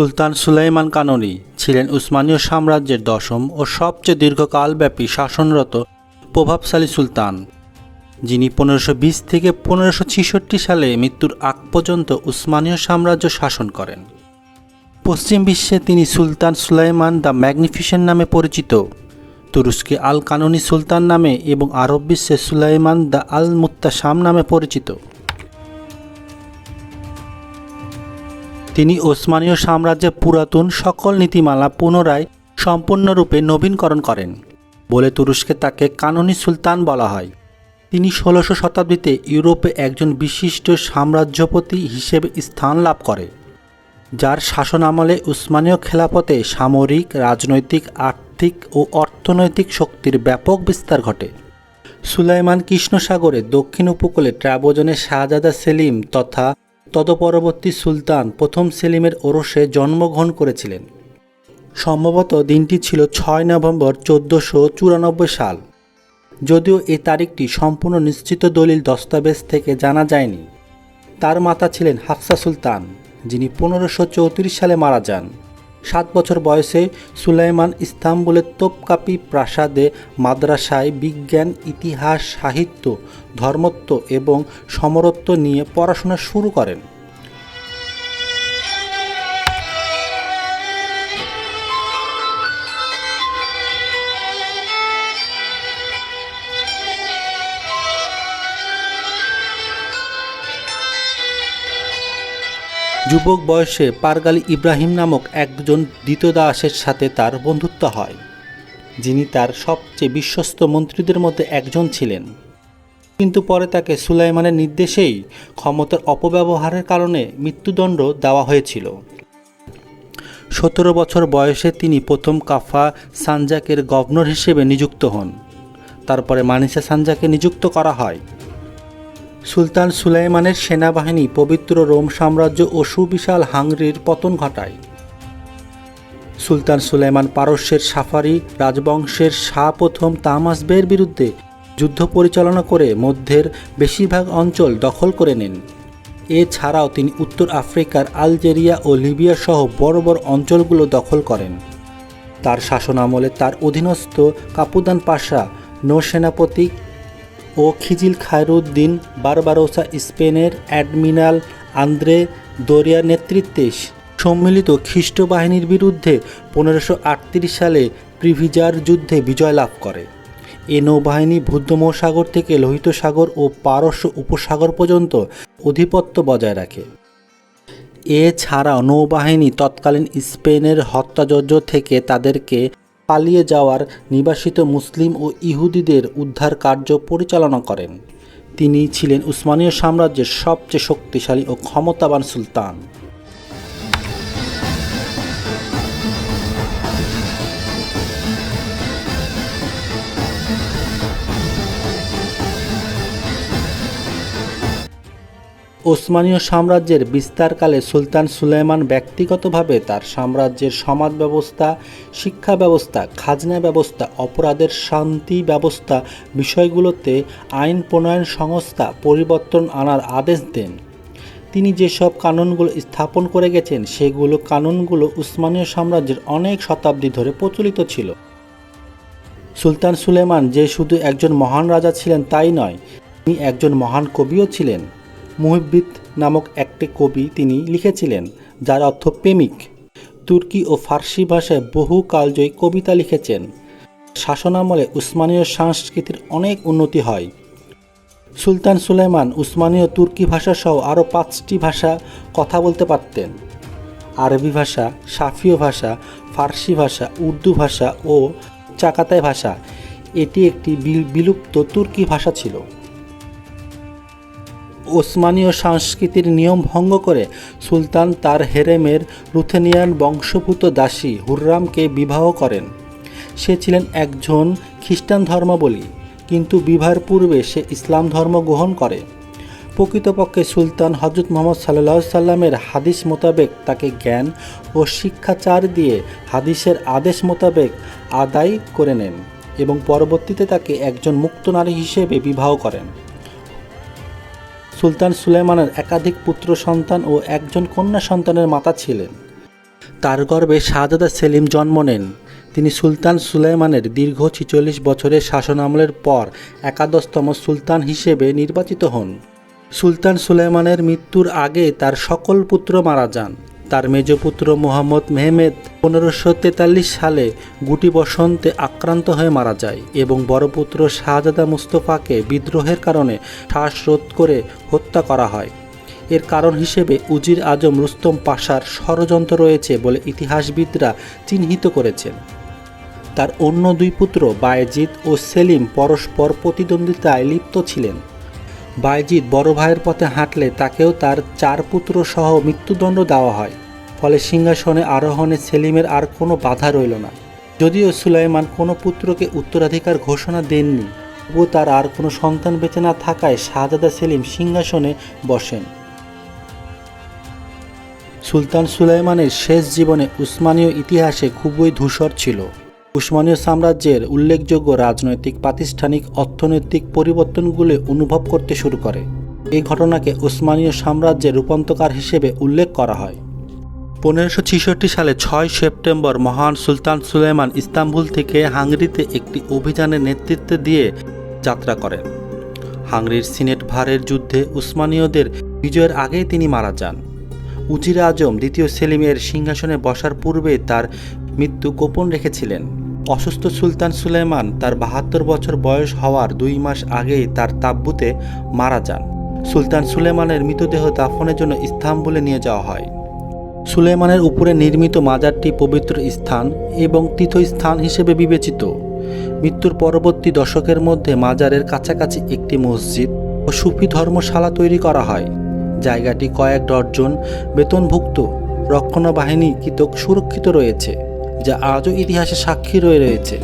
সুলতান সুলাইমান কাননী ছিলেন উসমানীয় সাম্রাজ্যের দশম ও সবচেয়ে দীর্ঘকালব্যাপী শাসনরত প্রভাবশালী সুলতান, যিনি পনেরোশো থেকে পনেরোশো সালে মৃত্যুর আগ পর্যন্ত উসমানীয় সাম্রাজ্য শাসন করেন। পশ্চিম বিশ্বে তিনি সুলতান সুলাইমান দ্য ম্যাগনিফিসেন্ট নামে পরিচিত। তুরস্কে আল কাননি সুলতান নামে এবং আরব বিশ্বে সুলাইমান দ্য আল মুত্তাসাম নামে পরিচিত। তিনি ওসমানীয় সাম্রাজ্যের পুরাতন সকল নীতিমালা পুনরায় সম্পূর্ণরূপে নবীনকরণ করেন, বলে তুরস্কে তাকে কাননি সুলতান বলা হয়। তিনি ষোলোশো শতাব্দীতে ইউরোপে একজন বিশিষ্ট সাম্রাজ্যপতি হিসেবে স্থান লাভ করে, যার শাসন আমলে উসমানীয় খেলাপথে সামরিক, রাজনৈতিক, আর্থিক ও অর্থনৈতিক শক্তির ব্যাপক বিস্তার ঘটে। সুলাইমান কৃষ্ণসাগরে দক্ষিণ উপকূলে ট্রাবোজনের শাহজাদা সেলিম তথা তদপরবর্তী সুলতান প্রথম সেলিমের ওরসে জন্মগ্রহণ করেছিলেন। সম্ভবত দিনটি ছিল ছয় নভেম্বর চোদ্দোশো চুরানব্বই সাল। যদিও এ তারিখটি সম্পূর্ণ নিশ্চিত দলিল দস্তাবেজ থেকে জানা যায়নি। তার মাতা ছিলেন হাফসা সুলতান, যিনি পনেরোশো সালে মারা যান। সাত বছর বয়সে সুলাইমান ইস্তাম্বুলের তোপকাপি প্রাসাদে মাদ্রাসায় বিজ্ঞান, ইতিহাস, সাহিত্য, ধর্মত্ব এবং সমরত্ব নিয়ে পড়াশোনা শুরু করেন। যুবক বয়সে পারগালি ইব্রাহিম নামক একজন দ্বিতদাসের সাথে তার বন্ধুত্ব হয়। যিনি তার সবচেয়ে বিশ্বস্ত মন্ত্রীদের মধ্যে একজন ছিলেন। কিন্তু পরে তাকে সুলাইমানের নির্দেশেই ক্ষমতার অপব্যবহারের কারণে মৃত্যুদণ্ড দেওয়া হয়েছিল। সতেরো বছর বয়সে তিনি প্রথম কাফা সানজাকের গভর্নর হিসেবে নিযুক্ত হন। তারপরে মানিসা সানজাকে নিযুক্ত করা হয়। সুলতান সুলাইমানের সেনাবাহিনী পবিত্র রোম সাম্রাজ্য ও সুবিশাল হাঙ্গরির পতন ঘটায়। সুলতান সুলাইমান পারস্যের সাফারি, রাজবংশের শাহ প্রথম তামাসবের বিরুদ্ধে যুদ্ধ পরিচালনা করে মধ্যের বেশিরভাগ অঞ্চল দখল করে নেন। এছাড়াও তিনি উত্তর আফ্রিকার আলজেরিয়া ও লিবিয়া সহ বড় বড় অঞ্চলগুলো দখল করেন। তার শাসনামলে তার অধীনস্থ কাপুদান পাশা নৌসেনাপতি ও খিজিল খায়রুদ্দিন বারবারোসা স্পেনের অ্যাডমিরাল আন্দ্রে দরিয়ার নেতৃত্বে সম্মিলিত খ্রিস্ট বাহিনীর বিরুদ্ধে পনেরোশো সালে প্রিভিজার যুদ্ধে বিজয় লাভ করে। এ নৌবাহিনী ভূমধ্যসাগর থেকে লোহিত সাগর ও পারস্য উপসাগর পর্যন্ত আধিপত্য বজায় রাখে। এছাড়াও নৌবাহিনী তৎকালীন স্পেনের হত্যাযজ্ঞ থেকে তাদেরকে পালিয়ে যাওয়ার নিবাসিত মুসলিম ও ইহুদিদের উদ্ধার কার্য পরিচালনা করেন। তিনি ছিলেন উসমানীয় সাম্রাজ্যের সবচেয়ে শক্তিশালী ও ক্ষমতাবান সুলতান। ওসমানীয় সাম্রাজ্যের বিস্তারকালে সুলতান সুলাইমান ব্যক্তিগতভাবে তার সাম্রাজ্যের সমাজ ব্যবস্থা শিক্ষা ব্যবস্থা খাজনা ব্যবস্থা, অপরাধের শান্তি ব্যবস্থা বিষয়গুলোতে আইন প্রণয়ন সংস্থা পরিবর্তন আনার আদেশ দেন। তিনি যেসব কানুনগুলো স্থাপন করে গেছেন, সেগুলো কানুনগুলো উসমানীয় সাম্রাজ্যের অনেক শতাব্দী ধরে প্রচলিত ছিল। সুলতান সুলেমান যে শুধু একজন মহান রাজা ছিলেন তাই নয়, তিনি একজন মহান কবিও ছিলেন। মুহিব্বিত নামক একটি কবি তিনি লিখেছিলেন, যার অর্থ প্রেমিক। তুর্কি ও ফার্সি ভাষায় বহু কালজয়ী কবিতা লিখেছেন। শাসনামলে উসমানীয় সংস্কৃতির অনেক উন্নতি হয়। সুলতান সুলেমান উসমানীয় তুর্কি ভাষাসহ আরও পাঁচটি ভাষা কথা বলতে পারতেন। আরবি ভাষা, সাফীয় ভাষা, ফার্সি ভাষা, উর্দু ভাষা ও চাকাতাই ভাষা। এটি একটি বিলুপ্ত তুর্কি ভাষা ছিল। ওসমানীয় সংস্কৃতির নিয়ম ভঙ্গ করে সুলতান তার হেরেমের রুথেনিয়ান বংশভূত দাসী হুররামকে বিবাহ করেন। সে ছিলেন একজন খ্রিস্টান ধর্মাবলী, কিন্তু বিবাহের পূর্বে সে ইসলাম ধর্ম গ্রহণ করে। প্রকৃতপক্ষে সুলতান হজরত মোহাম্মদ সাল্লাহ সাল্লামের হাদিস মোতাবেক তাকে জ্ঞান ও শিক্ষাচার দিয়ে হাদিসের আদেশ মোতাবেক আদায় করে নেন এবং পরবর্তীতে তাকে একজন মুক্ত নারী হিসেবে বিবাহ করেন। সুলতান সুলেমানের একাধিক পুত্র সন্তান ও একজন কন্যা সন্তানের মাতা ছিলেন। তার গর্ভে শাহজাদা সেলিম জন্ম নেন। তিনি সুলতান সুলাইমানের দীর্ঘ ছিচল্লিশ বছরের শাসনামলের পর একাদশতম সুলতান হিসেবে নির্বাচিত হন। সুলতান সুলাইমানের মৃত্যুর আগে তার সকল পুত্র মারা যান। তার মেজপুত্র মোহাম্মদ মেহমেদ পনেরোশো তেতাল্লিশ সালে গুটি বসন্তে আক্রান্ত হয়ে মারা যায় এবং বড় পুত্র শাহজাদা মুস্তফাকে বিদ্রোহের কারণে শ্বাসরোধ করে হত্যা করা হয়। এর কারণ হিসেবে উজির আজম রুস্তম পাশার ষড়যন্ত্র রয়েছে বলে ইতিহাসবিদরা চিহ্নিত করেছেন। তার অন্য দুই পুত্র বায়েজিদ ও সেলিম পরস্পর প্রতিদ্বন্দ্বিতায় লিপ্ত ছিলেন। বায়েজিদ বড় ভাইয়ের পথে হাঁটলে তাকেও তার চার পুত্র সহ মৃত্যুদণ্ড দেওয়া হয়। ফলে সিংহাসনে আরোহণে সেলিমের আর কোনো বাধা রইল না। যদিও সুলাইমান কোনো পুত্রকে উত্তরাধিকার ঘোষণা দেননি, তবুও তার আর কোনো সন্তান বেঁচে না থাকায় শাহজাদা সেলিম সিংহাসনে বসেন। সুলতান সুলাইমানের শেষ জীবনে উসমানীয় ইতিহাসে খুবই ধূসর ছিল। উসমানীয় সাম্রাজ্যের উল্লেখযোগ্য রাজনৈতিক, প্রাতিষ্ঠানিক, অর্থনৈতিক পরিবর্তনগুলি অনুভব করতে শুরু করে। এই ঘটনাকে উসমানীয় সাম্রাজ্যের রূপান্তকার হিসেবে উল্লেখ করা হয়। পনেরোশো ছেষট্টি সালে ছয় সেপ্টেম্বর মহান সুলতান সুলেমান ইস্তাম্বুল থেকে হাঙ্গেরিতে একটি অভিযানের নেতৃত্ব দিয়ে যাত্রা করেন। হাঙ্গেরির সিনেট ভারের যুদ্ধে উসমানীয়দের বিজয়ের আগেই তিনি মারা যান। উজির আজম দ্বিতীয় সেলিমের সিংহাসনে বসার পূর্বে তার মৃত্যু গোপন রেখেছিলেন। অসুস্থ সুলতান সুলেমান তার বাহাত্তর বছর বয়স হওয়ার দুই মাস আগেই তার তাব্বুতে মারা যান। সুলতান সুলেমানের মৃতদেহ দাফনের জন্য ইস্তাম্বুলে নিয়ে যাওয়া হয়। সুলেমানের উপরে নির্মিত মাজারটি পবিত্র স্থান এবং তীর্থস্থান হিসেবে বিবেচিত। মৃত্যুর পরবর্তী দশকের মধ্যে মাজারের কাছাকাছি একটি মসজিদ ও সুফি ধর্মশালা তৈরি করা হয়। জায়গাটি কয়েক ডর্জন বেতনভুক্ত রক্ষণবাহিনী কৃতক সুরক্ষিত রয়েছে। যা আজও ইতিহাসে সাক্ষী রয়ে রয়েছে।